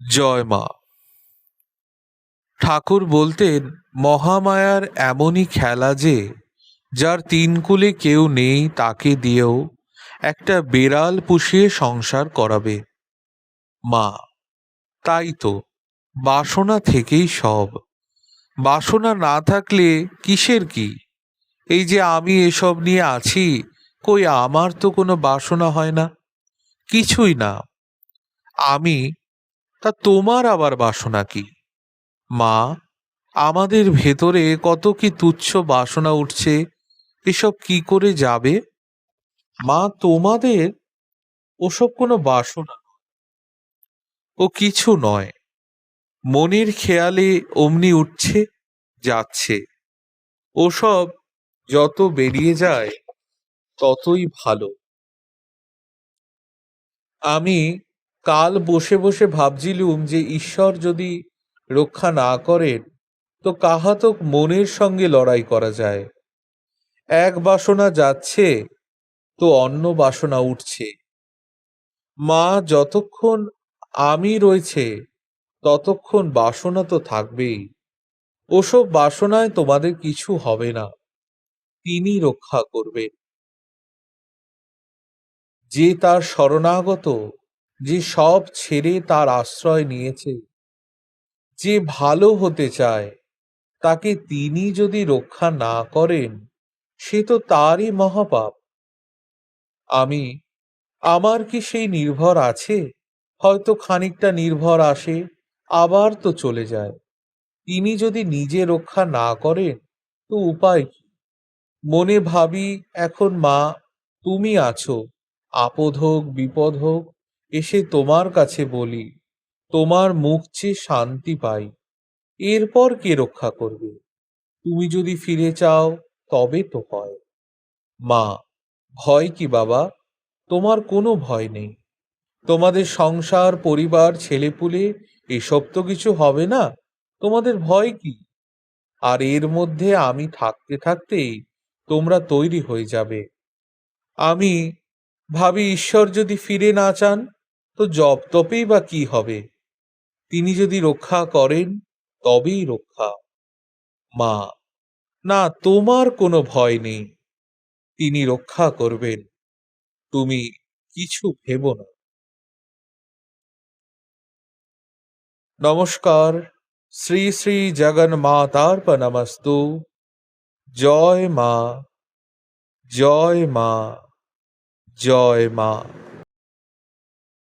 জয় মা। ঠাকুর বলতেন, মহামায়ার এমনই খেলা যে, যার তিন কুলে কেউ নেই তাকে দিয়েও একটা বেড়াল পুষিয়ে সংসার করাবে। মা, তাই তো, বাসনা থেকেই সব। বাসনা না থাকলে কিসের কি? এই যে আমি এসব নিয়ে আছি, কই আমার তো কোনো বাসনা হয় না? কিছুই না। আমি তা তোমার আবার বাসনা কি? মা, আমাদের ভেতরে কত কি তুচ্ছ বাসনা উঠছে, এসব কি করে যাবে? মা, তোমাদের ওসব কোনো বাসনা। ও কিছু নয়। মনের খেয়ালে অমনি উঠছে, যাচ্ছে। ওসব যত বেরিয়ে যায়, ততই ভালো। আমি কাল বসে বসে ভাবছিলুম যে ঈশ্বর যদি রক্ষা না করেন, তো কাহাতক মনের সঙ্গে লড়াই করা যায়? এক বাসনা যাচ্ছে, তো অন্য বাসনা উঠছে। মা, যতক্ষণ আমি রয়েছে, ততক্ষণ বাসনা তো থাকবেই। ওসব বাসনায় তোমাদের কিছু হবে না। তিনি রক্ষা করবেন। যে তার শরণাগত যে সব ছেড়ে তার আশ্রয় নিয়েছে। যে ভালো হতে চায়, তাকে তিনি যদি রক্ষা না করেন, সে তো তারই মহাপাপ। আমি, আমার কি সেই নির্ভর আছে? হয়তো খানিকটা নির্ভর আসে, আবার তো চলে যায়। তিনি যদি নিজে রক্ষা না করেন, তো উপায় কি? মনে ভাবি, এখন মা, তুমি আছো, আপদ হোক, বিপদ হোক এসে তোমার কাছে বলি, তোমার মুখ চেয়ে শান্তি পাই। এরপর কে রক্ষা করবে? তুমি যদি ফিরে চাও, তবে তো হয়। মা, ভয় কি বাবা? তোমার কোনো ভয় নেই। তোমাদের সংসার, পরিবার, ছেলেপুলে, এসব তো কিছু হবে না। তোমাদের ভয় কি? আর এর মধ্যে আমি থাকতে থাকতেই তোমরা তৈরি হয়ে যাবে। আমি ভাবি ঈশ্বর যদি ফিরে না চান, তো জপ তপেই বা কি হবে? তিনি যদি রক্ষা করেন, তবেই রক্ষা। মা, না তোমার কোনো ভয় নেই। তিনি রক্ষা করবেন। তুমি কিছু ভেব না। নমস্কার। শ্রী শ্রী জগন্মাতার্পণমস্তু। জয় মা। জয় মা। জয় মা